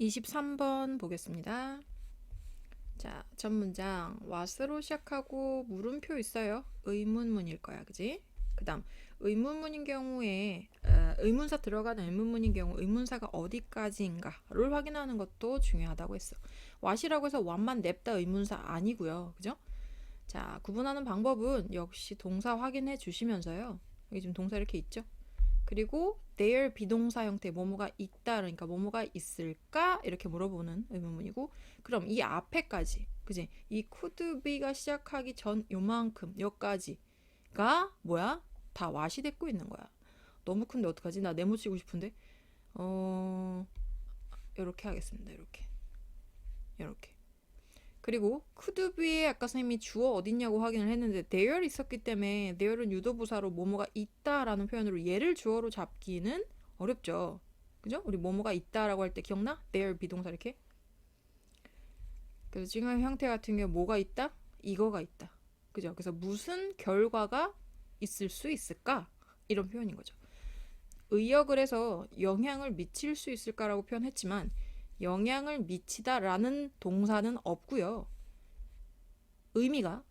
23번 보겠습니다. 자, 첫 문장 what으로 시작하고 물음표 있어요. 의문문일 거야, 그지? 그다음 의문문인 경우에 어, 의문사 들어가는 의문문인 경우 의문사가 어디까지인가를 확인하는 것도 중요하다고 했어. what이라고 해서 what만 냅다 의문사 아니고요, 그죠? 자, 구분하는 방법은 역시 동사 확인해 주시면서요. 여기 지금 동사 이렇게 있죠? 그리고 there 비동사 형태 뭐뭐가 있다 그러니까 뭐뭐가 있을까? 이렇게 물어보는 의문문이고 그럼 이 앞에까지 그지? 이 could be가 시작하기 전 요만큼 여기까지가 뭐야? 다 와시 됐고 있는 거야. 너무 큰데 어떡하지? 나 네모 치고 싶은데? 어 이렇게 하겠습니다. 이렇게. 이렇게 그리고 could be에 아까 선생님이 주어 어딨냐고 확인을 했는데 there 있었기 때문에 there는 유도부사로 뭐뭐가 있다라는 표현으로 얘를 주어로 잡기는 어렵죠. 그죠? 우리 뭐뭐가 있다라고 할 때 기억나? there 비동사 이렇게. 그래서 지금 형태 같은 경우 뭐가 있다? 이거가 있다. 그죠? 그래서 무슨 결과가 있을 수 있을까? 이런 표현인 거죠. 의역을 해서 영향을 미칠 수 있을까라고 표현했지만 영향을 미치다라는 동사는 없고요. 의미가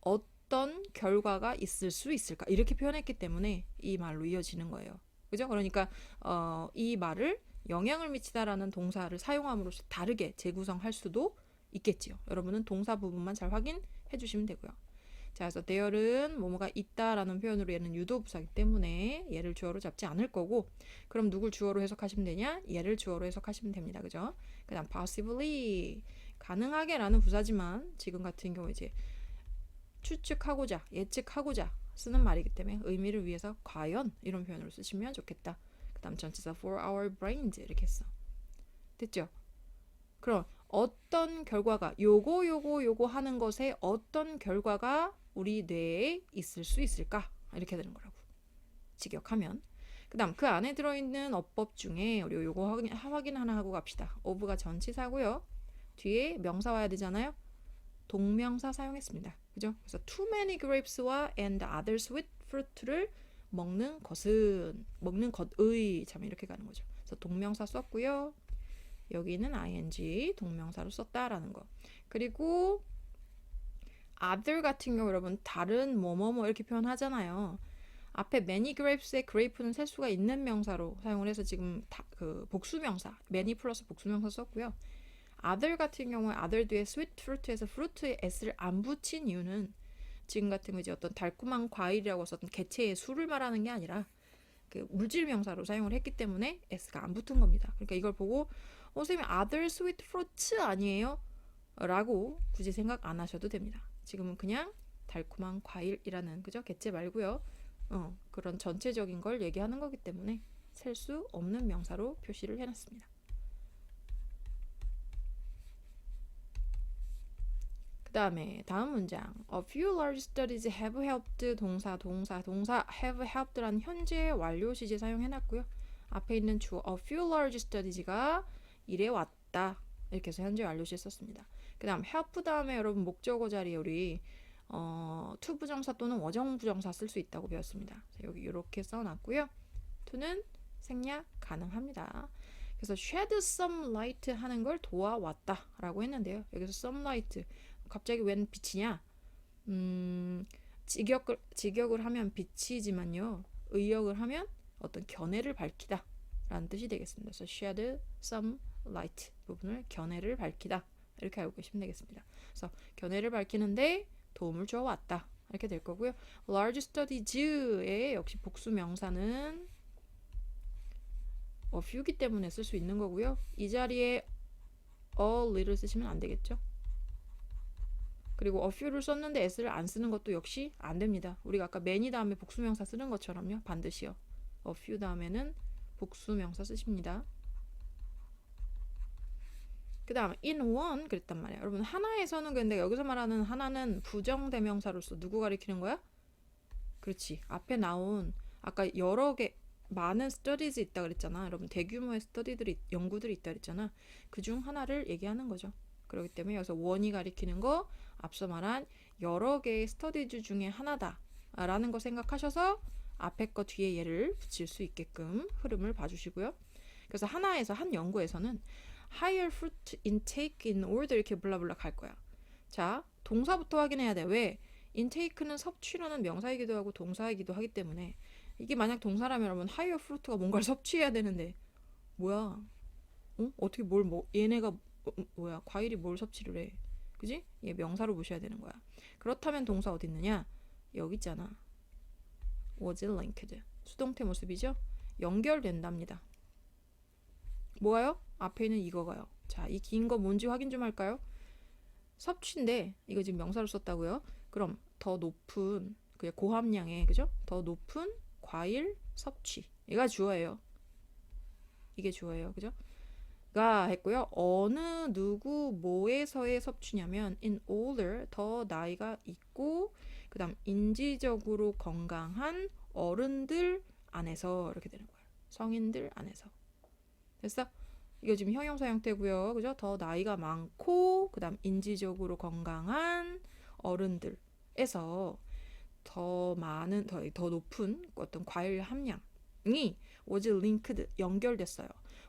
어떤 결과가 있을 수 있을까 이렇게 표현했기 때문에 이 말로 이어지는 거예요. 그죠? 그러니까 어, 이 말을 영향을 미치다라는 동사를 사용함으로써 다르게 재구성할 수도 있겠지요. 여러분은 동사 부분만 잘 확인해 주시면 되고요. 자, 그래서 there는 뭐뭐가 있다라는 표현으로 얘는 유도부사기 때문에 얘를 주어로 잡지 않을 거고 그럼 누굴 주어로 해석하시면 되냐? 얘를 주어로 해석하시면 됩니다. 그죠? 그다음 possibly 가능하게라는 부사지만 지금 같은 경우 이제 추측하고자 예측하고자 쓰는 말이기 때문에 의미를 위해서 과연 이런 표현으로 쓰시면 좋겠다. 그다음 전치사 for our brains 이렇게 했어. 됐죠? 그럼 어떤 결과가 요거 요거 요거 하는 것에 어떤 결과가 우리 뇌에 있을 수 있을까? 이렇게 되는 거라고. 직역하면. 그다음 그 안에 들어 있는 어법 중에 우리 요거 확인, 확인 하나 하고 갑시다. of가 전치사고요. 뒤에 명사 와야 되잖아요. 동명사 사용했습니다. 그죠? 그래서 too many grapes와 and other sweet fruit를 먹는 것은 먹는 것의 참 이렇게 가는 거죠. 그래서 동명사 썼고요. 여기는 ing 동명사로 썼다라는 거. 그리고 other 같은 경우 여러분 다른 뭐뭐뭐 이렇게 표현하잖아요. 앞에 many grapes의 grape는 셀 수가 있는 명사로 사용을 해서 지금 다, 그 복수명사 many 플러스 복수명사 썼고요. other 같은 경우에 other 뒤에 sweet fruit에서 fruit에 s를 안 붙인 이유는 지금 같은 거 이제 어떤 달콤한 과일이라고 썼던 개체의 수를 말하는 게 아니라 그 물질 명사로 사용을 했기 때문에 s가 안 붙은 겁니다. 그러니까 이걸 보고 어 선생님 other sweet fruits 아니에요? 라고 굳이 생각 안 하셔도 됩니다. 지금은 그냥 달콤한 과일이라는 그죠? 개체 말고요. 어, 그런 전체적인 걸 얘기하는 거기 때문에 셀 수 없는 명사로 표시를 해놨습니다. 그 다음에 다음 문장 A few large studies have helped 동사 동사 동사 have helped라는 현재 완료 시제 사용해놨고요. 앞에 있는 주어 A few large studies가 이래 왔다 이렇게 해서 현재 완료 시제 썼습니다. 그 다음 help 다음에 여러분 목적어 자리에 우리 어, to 부정사 또는 원정 부정사 쓸 수 있다고 배웠습니다. 여기 이렇게 써놨고요. to는 생략 가능합니다. 그래서 shed some light 하는 걸 도와왔다 라고 했는데요. 여기서 some light 갑자기 웬 빛이냐? 음, 직역을 직역을 하면 빛이지만요. 의역을 하면 어떤 견해를 밝히다 라는 뜻이 되겠습니다. 그래서 shed some light 부분을 견해를 밝히다 이렇게 알고 계시면 되겠습니다. 그래서 견해를 밝히는데 도움을 주어 왔다 이렇게 될 거고요. large studies의 역시 복수 명사는 a few기 때문에 쓸 수 있는 거고요. 이 자리에 a little 쓰시면 안 되겠죠. 그리고 a few를 썼는데 s를 안 쓰는 것도 역시 안 됩니다. 우리가 아까 many 다음에 복수명사 쓰는 것처럼요. 반드시요. a few 다음에는 복수명사 쓰십니다. 그 다음 in one 그랬단 말이야. 여러분 하나에서는 근데 여기서 말하는 하나는 부정대명사로서 누구 가리키는 거야? 그렇지. 앞에 나온 아까 여러 개 많은 스터디즈 있다 그랬잖아. 여러분 대규모의 스터디들이 연구들이 있다 그랬잖아. 그 중 하나를 얘기하는 거죠. 그렇기 때문에 여기서 원이 가리키는 거 앞서 말한 여러 개의 스터디즈 중에 하나다라는 거 생각하셔서 앞에 거 뒤에 얘를 붙일 수 있게끔 흐름을 봐주시고요. 그래서 하나에서 한 연구에서는 higher fruit intake in order 이렇게 블라블라 갈 거야. 자, 동사부터 확인해야 돼. 왜? intake는 섭취라는 명사이기도 하고 동사이기도 하기 때문에 이게 만약 동사라면 여러분 higher fruit가 뭔가를 섭취해야 되는데 뭐야? 어? 어떻게 뭘 뭐, 얘네가 뭐, 뭐야? 과일이 뭘 섭취를 해? 그지? 얘 명사로 보셔야 되는 거야. 그렇다면 동사 어디 있느냐? 여기 있잖아. was linked. 수동태 모습이죠? 연결된답니다. 뭐가요? 앞에 있는 이거가요. 자, 이 긴 거 뭔지 확인 좀 할까요? 섭취인데 이거 지금 명사로 썼다고요? 그럼 더 높은 그 고함량의 그죠? 더 높은 과일 섭취. 얘가 주어예요. 이게 주어예요. 그죠? 가 했고요. 어느 누구 뭐에서의 섭취냐면 in older 더 나이가 있고 그다음 인지적으로 건강한 어른들 안에서 이렇게 되는 거예요. 성인들 안에서. 됐어? 이거 지금 형용사 형태고요. 그죠? 더 나이가 많고 그다음 인지적으로 건강한 어른들에서 더 많은 더, 더 높은 어떤 과일 함량이 was linked 연결됐어요.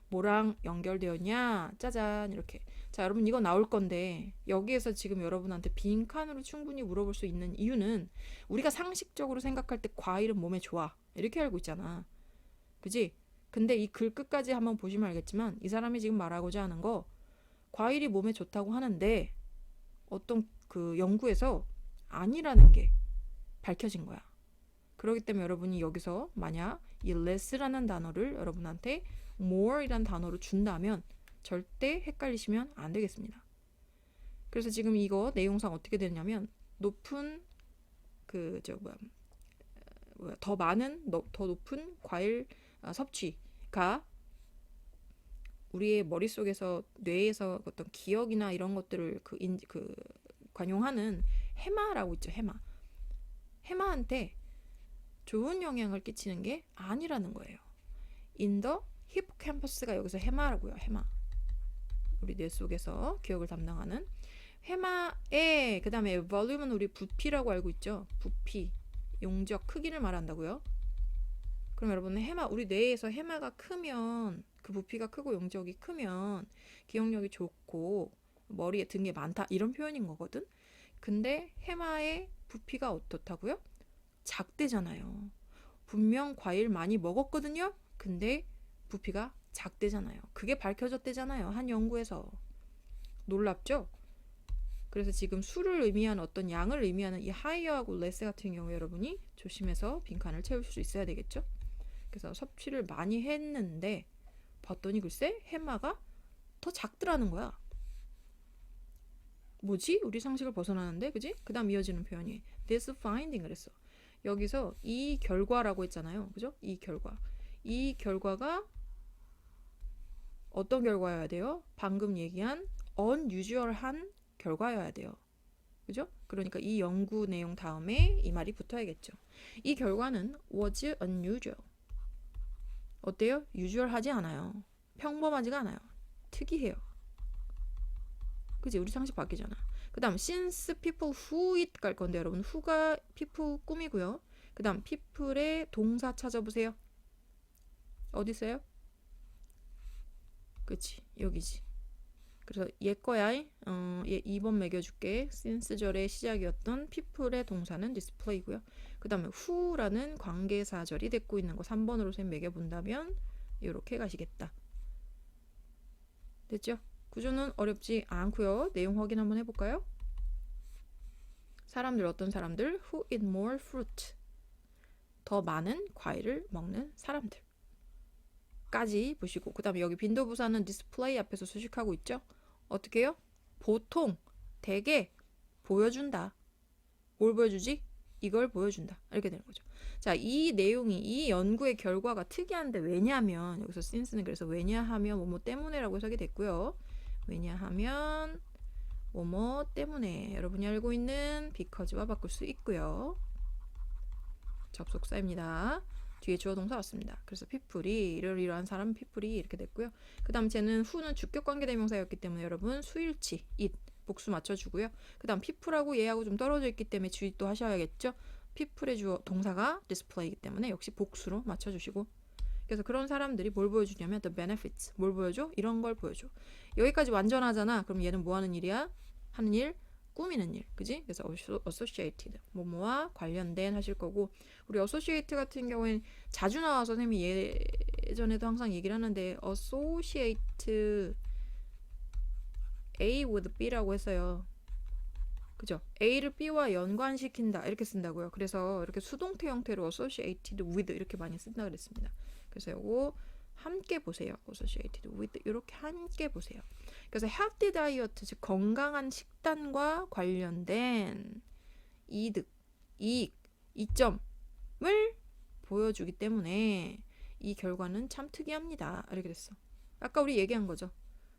뭐랑 연결되었냐? 짜잔 이렇게. 자, 여러분 이거 나올 건데 여기에서 지금 여러분한테 빈칸으로 충분히 물어볼 수 있는 이유는 우리가 상식적으로 생각할 때 과일은 몸에 좋아. 이렇게 알고 있잖아. 그지? 근데 이 글 끝까지 한번 보시면 알겠지만 이 사람이 지금 말하고자 하는 거 과일이 몸에 좋다고 하는데 어떤 그 연구에서 아니라는 게 밝혀진 거야. 그렇기 때문에 여러분이 여기서 만약 이 less라는 단어를 여러분한테 more이란 단어로 준다면 절대 헷갈리시면 안 되겠습니다. 그래서 지금 이거 내용상 어떻게 되냐면 높은 그 저 뭐야, 더 많은 너- 더 높은 과일 아, 섭취 가 우리의 머릿속에서 뇌에서 어떤 기억이나 이런 것들을 그, 인, 그 관용하는 해마라고 있죠 해마 해마한테 좋은 영향을 끼치는 게 아니라는 거예요. 인더 히포캠퍼스가 여기서 해마라고요. 해마. 우리 뇌 속에서 기억을 담당하는 해마의 그다음에 볼륨은 우리 부피라고 알고 있죠. 부피, 용적 크기를 말한다고요. 그럼 여러분 해마 우리 뇌에서 해마가 크면 그 부피가 크고 용적이 크면 기억력이 좋고 머리에 든게 많다 이런 표현인 거거든. 근데 해마의 부피가 어떻다고요? 작대잖아요. 분명 과일 많이 먹었거든요. 근데 부피가 작대잖아요. 그게 밝혀졌대잖아요. 한 연구에서. 놀랍죠? 그래서 지금 수를 의미하는 어떤 양을 의미하는 이 하이어하고 레스 같은 경우 여러분이 조심해서 빈칸을 채울 수 있어야 되겠죠? 그래서 섭취를 많이 했는데 봤더니 글쎄 해마가 더 작더라는 거야. 뭐지? 우리 상식을 벗어나는데, 그지? 그 다음 이어지는 표현이 this finding 그랬어. 여기서 이 결과라고 했잖아요. 그죠? 이 결과. 이 결과가 어떤 결과여야 돼요? 방금 얘기한 unusual한 결과여야 돼요. 그죠? 그러니까 이 연구 내용 다음에 이 말이 붙어야겠죠. 이 결과는 was unusual. 어때요? usual하지 않아요. 평범하지가 않아요. 특이해요. 그지? 우리 상식 바뀌잖아. 그 다음 since people who it 갈 건데 여러분 who가 people 꾸미고요. 그 다음 people의 동사 찾아보세요. 어디 있어요? 그치 여기지. 그래서 얘 거야. 어, 얘 2번 매겨줄게. since절의 시작이었던 people의 동사는 display고요. 그 다음에 who라는 관계사절이 됐고 있는 거 3번으로 선 매겨본다면 이렇게 가시겠다. 됐죠? 구조는 어렵지 않고요. 내용 확인 한번 해볼까요? 사람들 어떤 사람들? Who eat more fruit? 더 많은 과일을 먹는 사람들. 까지 보시고 그 다음에 여기 빈도부사는 디스플레이 앞에서 수식하고 있죠. 어떻게 해요? 보통, 대개 보여준다. 뭘 보여주지? 이걸 보여준다. 이렇게 되는 거죠. 자, 이 내용이 이 연구의 결과가 특이한데 왜냐하면 여기서 since는 그래서 왜냐하면 뭐뭐 때문에라고 해석이 됐고요. 왜냐하면 뭐뭐 때문에 여러분이 알고 있는 because와 바꿀 수 있고요. 접속사입니다. 뒤에 주어 동사 왔습니다. 그래서 people이 이러이러한 사람 people이 이렇게 됐고요. 그다음 쟤는 who는 주격 관계 대명사였기 때문에 여러분 수일치 it 복수 맞춰주고요. 그 다음 people하고 얘하고 좀 떨어져 있기 때문에 주의 또 하셔야겠죠. people의 주어 동사가 display이기 때문에 역시 복수로 맞춰주시고 그래서 그런 사람들이 뭘 보여주냐면 the benefits. 뭘 보여줘? 이런 걸 보여줘. 여기까지 완전하잖아. 그럼 얘는 뭐 하는 일이야? 하는 일? 꾸미는 일. 그지? 그래서 associated. 뭐뭐와 관련된 하실 거고 우리 associate 같은 경우에는 자주 나와서 선생님이 예전에도 항상 얘기를 하는데 associate A with B라고 했어요. 그죠? A를 B와 연관시킨다 이렇게 쓴다고요. 그래서 이렇게 수동태 형태로 associated with 이렇게 많이 쓴다 그랬습니다. 그래서 요거 함께 보세요. associated with 이렇게 함께 보세요. 그래서 healthy diet 즉 건강한 식단과 관련된 이득, 이익, 이점을 보여주기 때문에 이 결과는 참 특이합니다. 이렇게 됐어. 아까 우리 얘기한 거죠.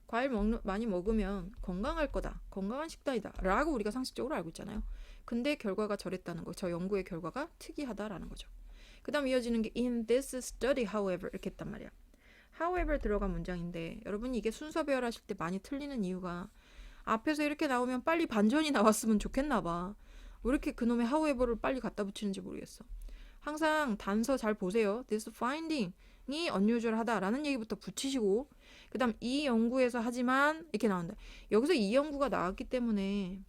과일 먹는, 많이 먹으면 건강할 거다. 건강한 식단이다. 라고 우리가 상식적으로 알고 있잖아요. 근데 결과가 저랬다는 거. 저 연구의 결과가 특이하다라는 거죠. 그 다음 이어지는 게 in this study however 이렇게 했단 말이야. however 들어간 문장인데 여러분이 이게 순서 배열하실 때 많이 틀리는 이유가 앞에서 이렇게 나오면 빨리 반전이 나왔으면 좋겠나 봐. 왜 이렇게 그놈의 however를 빨리 갖다 붙이는지 모르겠어. 항상 단서 잘 보세요. this finding이 unusual하다라는 얘기부터 붙이시고 그 다음 이 연구에서 하지만 이렇게 나온다. 여기서 이 연구가 나왔기 때문에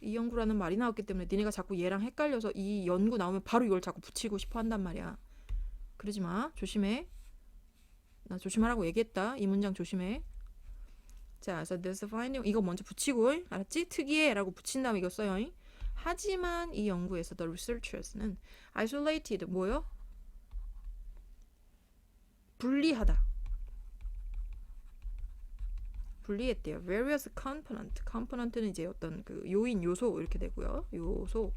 이 연구라는 말이 나왔기 때문에 니네가 자꾸 얘랑 헷갈려서 이 연구 나오면 바로 이걸 자꾸 붙이고 싶어 한단 말이야. 그러지 마. 조심해. 나 조심하라고 얘기했다. 이 문장 조심해. 자, 그래서 this finding 이거 먼저 붙이고 알았지? 특이해라고 붙인 다음에 이거 써요. 하지만 이 연구에서 the researchers는 isolated 뭐요? 분리하다. 분리했대요. various component. component는 이제 어떤 그 요인, 요소 이렇게 되고요. 요소.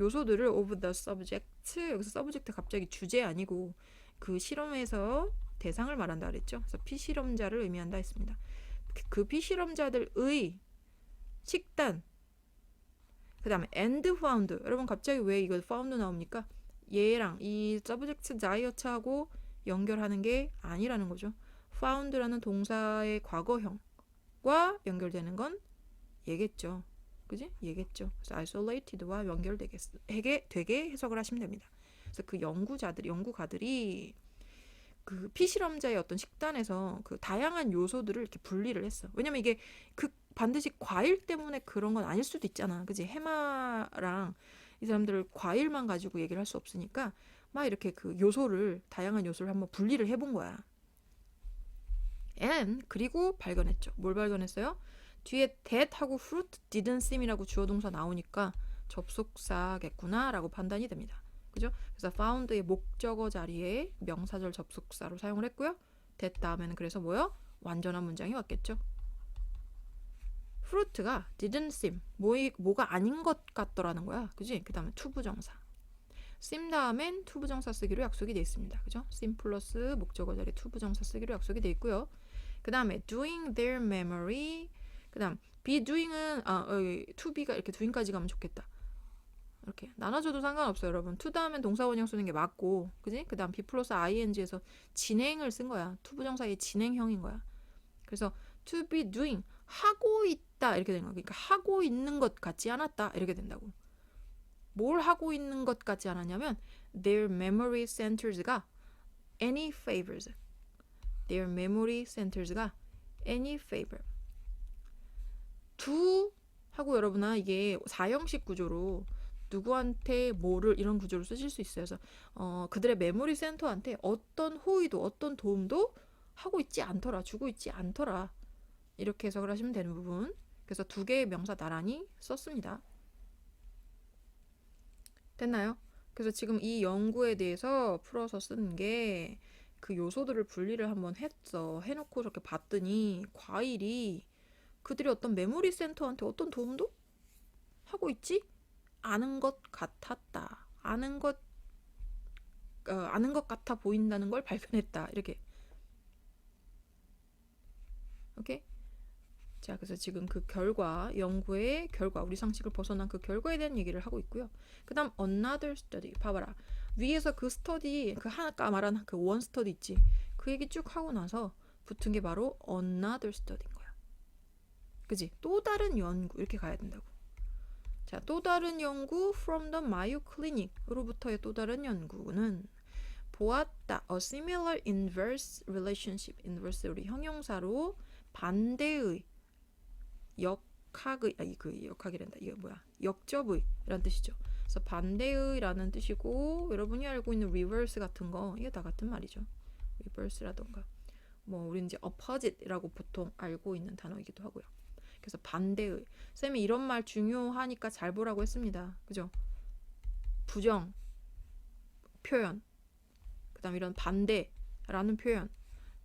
요소들을 of the subject. 여기서 subject 갑자기 주제 아니고 그 실험에서 대상을 말한다 그랬죠. 그래서 피실험자를 의미한다 했습니다. 그 피실험자들의 식단. 그 다음에 and found. 여러분 갑자기 왜 이거 found 나옵니까? 얘랑 이 subject diet하고 연결하는 게 아니라는 거죠. Found라는 동사의 과거형과 연결되는 건 얘겠죠. 그지? 얘겠죠. 그래서 isolated와 연결되게 되게 해석을 하시면 됩니다. 그래서 그 연구자들, 연구가들이 그 피실험자의 어떤 식단에서 그 다양한 요소들을 이렇게 분리를 했어. 왜냐면 이게 그 반드시 과일 때문에 그런 건 아닐 수도 있잖아. 그지? 해마랑 이 사람들 과일만 가지고 얘기를 할 수 없으니까 막 이렇게 그 요소를 다양한 요소를 한번 분리를 해본 거야. And 그리고 발견했죠. 뭘 발견했어요? 뒤에 that 하고 fruit didn't seem이라고 주어 동사 나오니까 접속사겠구나라고 판단이 됩니다. 그죠? 그래서 found의 목적어 자리에 명사절 접속사로 사용을 했고요. that 다음에는 그래서 뭐요? 완전한 문장이 왔겠죠. fruit가 didn't seem 뭐, 뭐가 아닌 것 같더라는 거야. 그지? 그 다음에 투부정사. sim 다음엔 투부정사 쓰기로 약속이 되어 있습니다. 그죠? sim 플러스 목적어 자리 투부정사 쓰기로 약속이 되어 있고요. 그 다음에 doing their memory 그 다음 be doing은 아, 어, to be가 이렇게 doing까지 가면 좋겠다. 이렇게 나눠줘도 상관없어요, 여러분. to 다음엔 동사 원형 쓰는 게 맞고, 그지? 그 다음 be 플러스 ing에서 진행을 쓴 거야. to 부정사의 진행형인 거야. 그래서 to be doing 하고 있다 이렇게 되는 거야. 그러니까 하고 있는 것 같지 않았다 이렇게 된다고. 뭘 하고 있는 것 같지 않았냐면 their memory centers가 any favors. Their memory centers가 any favor. to 하고 여러분아 이게 사형식 구조로 누구한테 뭐를 이런 구조로 쓰실 수 있어요. 그래서 어, 그들의 메모리 센터한테 어떤 호의도 어떤 도움도 하고 있지 않더라. 주고 있지 않더라. 이렇게 해석을 하시면 되는 부분. 그래서 두 개의 명사 나란히 썼습니다. 됐나요? 그래서 지금 이 연구에 대해서 풀어서 쓴게 그 요소들을 분리를 한번 했어. 해놓고 저렇게 봤더니 과일이 그들이 어떤 메모리 센터한테 어떤 도움도 하고 있지? 아는 것 같았다. 아는 것, 어, 아는 것 같아 보인다는 걸 발견했다. 이렇게. 오케이? 자, 그래서 지금 그 결과, 연구의 결과, 우리 상식을 벗어난 그 결과에 대한 얘기를 하고 있고요. 그 다음, another study. 봐봐라. 위에서 그 스터디, 그 아까 말한 그 원 스터디 있지. 그 얘기 쭉 하고 나서 붙은 게 바로 another study인 거야. 그지? 또 다른 연구. 이렇게 가야 된다고. 자, 또 다른 연구 from the Mayo Clinic으로부터의 또 다른 연구는 보았다. A similar inverse relationship. inverse 우리 형용사로 반대의 역학의 아니 그 역학이란다. 이게 뭐야? 역접의라는 뜻이죠. 그래서 반대의라는 뜻이고 여러분이 알고 있는 reverse 같은 거 이게 다 같은 말이죠. reverse라던가 뭐 우리는 이제 opposite라고 보통 알고 있는 단어이기도 하고요. 그래서 반대의 쌤이 이런 말 중요하니까 잘 보라고 했습니다. 그죠? 부정 표현 그다음 이런 반대라는 표현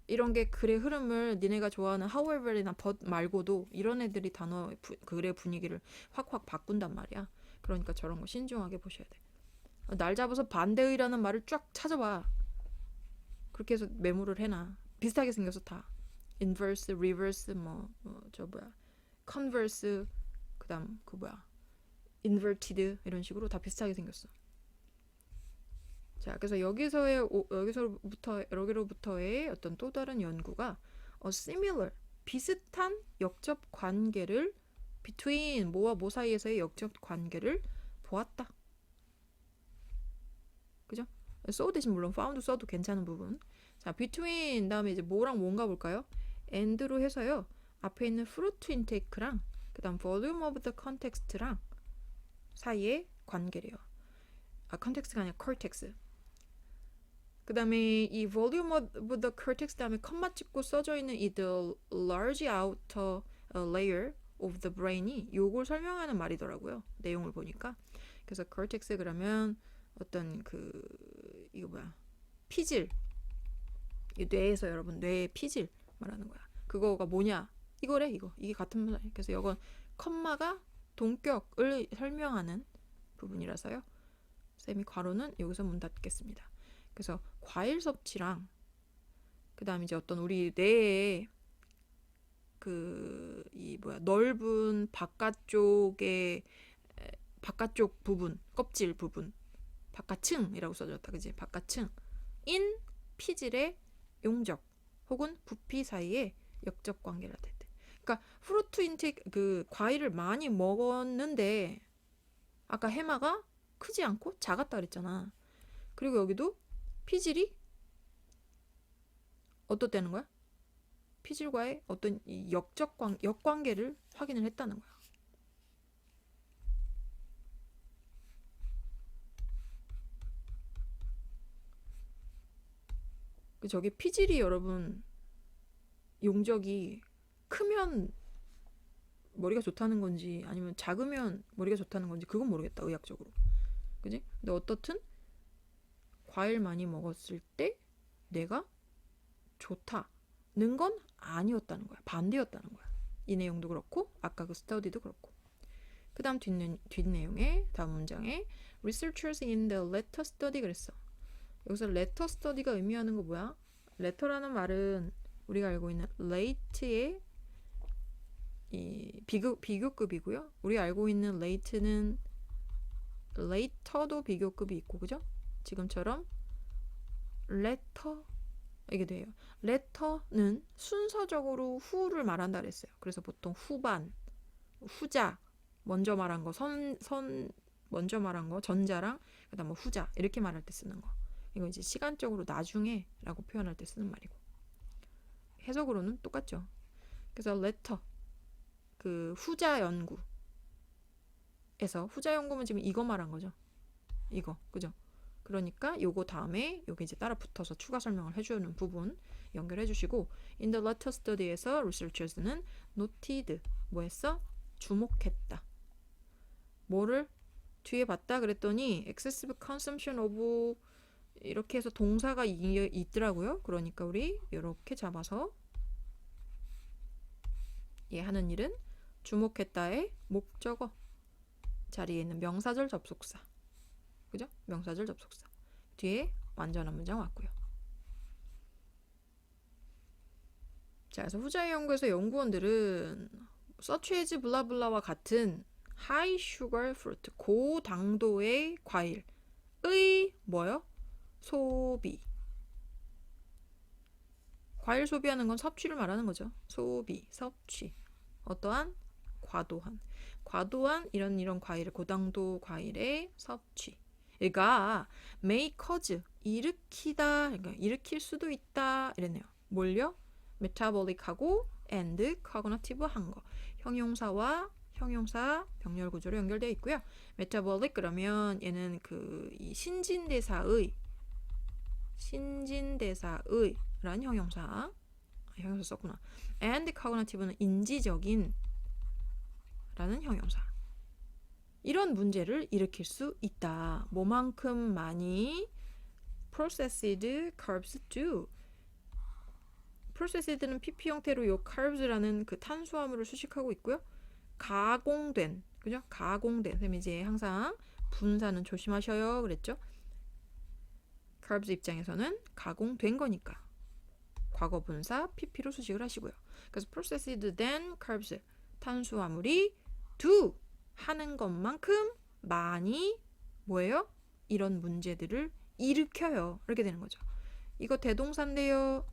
이런 게 글의 흐름을 니네가 좋아하는 however이나 but 말고도 이런 애들이 단어 부, 글의 분위기를 확확 바꾼단 말이야. 그러니까 저런 거 신중하게 보셔야 돼. 날 잡아서 반대의라는 말을 쫙 찾아봐. 그렇게 해서 메모를 해놔. 비슷하게 생겨서 다. inverse, reverse, 뭐, 뭐, 저 뭐야, converse, 그 다음 그 뭐야, inverted 이런 식으로 다 비슷하게 생겼어. 자, 그래서 여기서의 오- 여기서부터 여기로부터의 어떤 또 다른 연구가 a similar 비슷한 역접 관계를 between 뭐와 뭐 사이에서의 역접 관계를 보았다. 그죠? so 대신 물론 found 써도 괜찮은 부분. 자, between 다음에 이제 뭐랑 뭔가 볼까요? and로 해서요. 앞에 있는 fruit intake랑 그다음 volume of the context랑 사이의 관계래요. 아, context가 아니라 cortex. 그다음에 이 volume of the cortex 다음에 컴마 찍고 써져 있는 이 the large outer layer of the brain이 요걸 설명하는 말이더라고요. 내용을 보니까. 그래서 cortex 그러면 어떤 그 이거 뭐야? 피질. 이 뇌에서 여러분 뇌의 피질 말하는 거야. 그거가 뭐냐? 이거래 이거. 이게 같은 말. 그래서 이건 컴마가 동격을 설명하는 부분이라서요. 쌤이 괄호는 여기서 문 닫겠습니다. 그래서 과일 섭취랑 그 다음 이제 어떤 우리 뇌에 그 이 뭐야 넓은 바깥쪽의 에, 바깥쪽 부분 껍질 부분 바깥층이라고 써졌다 그지 바깥층 인 피질의 용적 혹은 부피 사이의 역적 관계라 됐대. 그러니까 프루트 인텍 그 과일을 많이 먹었는데 아까 해마가 크지 않고 작았다 그랬잖아. 그리고 여기도 피질이 어떻다는 거야? 피질과의 어떤 이 역적 관 역관계를 확인을 했다는 거야. 그 저기 피질이 여러분 용적이 크면 머리가 좋다는 건지 아니면 작으면 머리가 좋다는 건지 그건 모르겠다 의학적으로 그지? 근데 어떻든 과일 많이 먹었을 때 내가 좋다는 건 아니었다는 거야 반대였다는 거야 이 내용도 그렇고 아까 그 스터디도 그렇고 그 다음 뒷내, 뒷내용에 다음 문장에 researchers in the letter study 그랬어 여기서 letter study가 의미하는 거 뭐야? letter라는 말은 우리가 알고 있는 late의 이 비교, 비교급이고요. 우리 알고 있는 late는 later도 비교급이 있고 그죠? 지금처럼 letter 이게 돼요. letter는 순서적으로 후를 말한다 그랬어요. 그래서 보통 후반, 후자, 먼저 말한 거, 선, 선 먼저 말한 거, 전자랑 그 다음 뭐 후자 이렇게 말할 때 쓰는 거. 이거 이제 시간적으로 나중에 라고 표현할 때 쓰는 말이고 해석으로는 똑같죠. 그래서 letter 그 후자 연구에서 후자 연구면 지금 이거 말한 거죠. 이거 그죠? 그러니까 요거 다음에 요게 이제 따라 붙어서 추가 설명을 해주는 부분 연결해 주시고 in the letter study에서 researchers는 noted 뭐 했어? 주목했다. 뭐를 뒤에 봤다 그랬더니 excessive consumption of 이렇게 해서 동사가 이, 있더라고요. 그러니까 우리 이렇게 잡아서 얘 하는 일은 주목했다의 목적어 자리에 있는 명사절 접속사 그죠? 명사절 접속사 뒤에 완전한 문장 왔고요. 자, 그래서 후자의 연구에서 연구원들은 서치에즈 블라블라와 같은 하이 슈거 프루트 고당도의 과일의 뭐요? 소비. 과일 소비하는 건 섭취를 말하는 거죠. 소비, 섭취. 어떠한 과도한, 과도한 이런 이런 과일을 고당도 과일의 섭취에 얘가 cause 일으키다 그러니까 일으킬 수도 있다 이랬네요. 뭘요? metabolic하고 and cognitive 한 거. 형용사와 형용사 병렬 구조로 연결되어 있고요. metabolic 그러면 얘는 그이 신진대사의 신진대사의 라는 형용사 아, 형용사 썼구나. and cognitive는 인지적인 라는 형용사. 이런 문제를 일으킬 수 있다. 뭐만큼 많이 processed carbs do. processed는 pp 형태로 요 carbs라는 그 탄수화물을 수식하고 있고요. 가공된 그죠? 가공된 선생님 이제 항상 분사는 조심하셔요 그랬죠? carbs 입장에서는 가공된 거니까 과거 분사 pp로 수식을 하시고요. 그래서 processed then carbs 탄수화물이 do 하는 것만큼 많이 뭐예요? 이런 문제들을 일으켜요. 이렇게 되는 거죠. 이거 대동사인데요.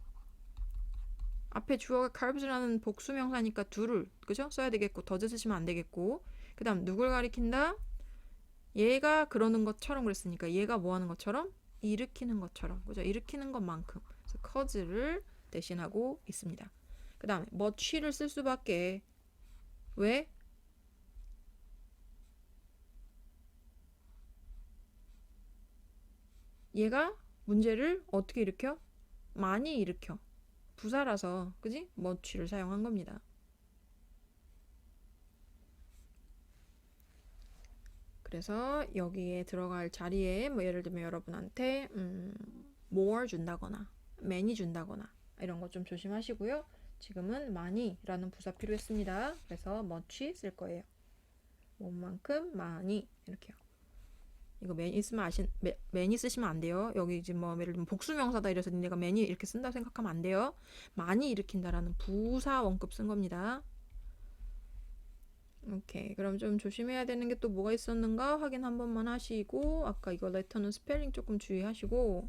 앞에 주어가 carbs라는 복수명사니까 do를 그죠? 써야 되겠고 더즈 쓰시면 안 되겠고 그 다음 누굴 가리킨다? 얘가 그러는 것처럼 그랬으니까 얘가 뭐 하는 것처럼 일으키는 것처럼 그죠? 일으키는 것만큼 그래서 cause를 대신하고 있습니다. 그 다음에 much를 쓸 수밖에 왜? 얘가 문제를 어떻게 일으켜? 많이 일으켜. 부사라서, 그지? much를 사용한 겁니다. 그래서 여기에 들어갈 자리에 뭐 예를 들면 여러분한테 음, more 준다거나 many 준다거나 이런 거 좀 조심하시고요. 지금은 많이라는 부사 필요했습니다. 그래서 much 쓸 거예요. 뭐만큼 많이 이렇게요. 이거 many 쓰면 아신 many 쓰시면 안 돼요. 여기 지금 뭐 예를 들면 복수명사다 이래서 내가 many 이렇게 쓴다 생각하면 안 돼요. 많이 일으킨다라는 부사 원급 쓴 겁니다. 오케이. 그럼 좀 조심해야 되는 게 또 뭐가 있었는가 확인 한 번만 하시고 아까 이거 레터는 스펠링 조금 주의하시고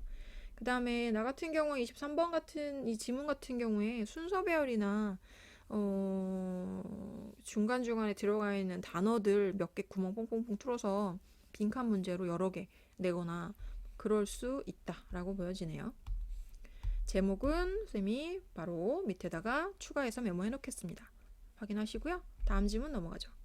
그 다음에 나 같은 경우에 23번 같은 이 지문 같은 경우에 순서 배열이나 어, 중간중간에 들어가 있는 단어들 몇 개 구멍 뽕뽕뽕 뚫어서 빈칸 문제로 여러 개 내거나 그럴 수 있다라고 보여지네요. 제목은 쌤이 바로 밑에다가 추가해서 메모해 놓겠습니다. 확인하시고요. 다음 질문 넘어가죠.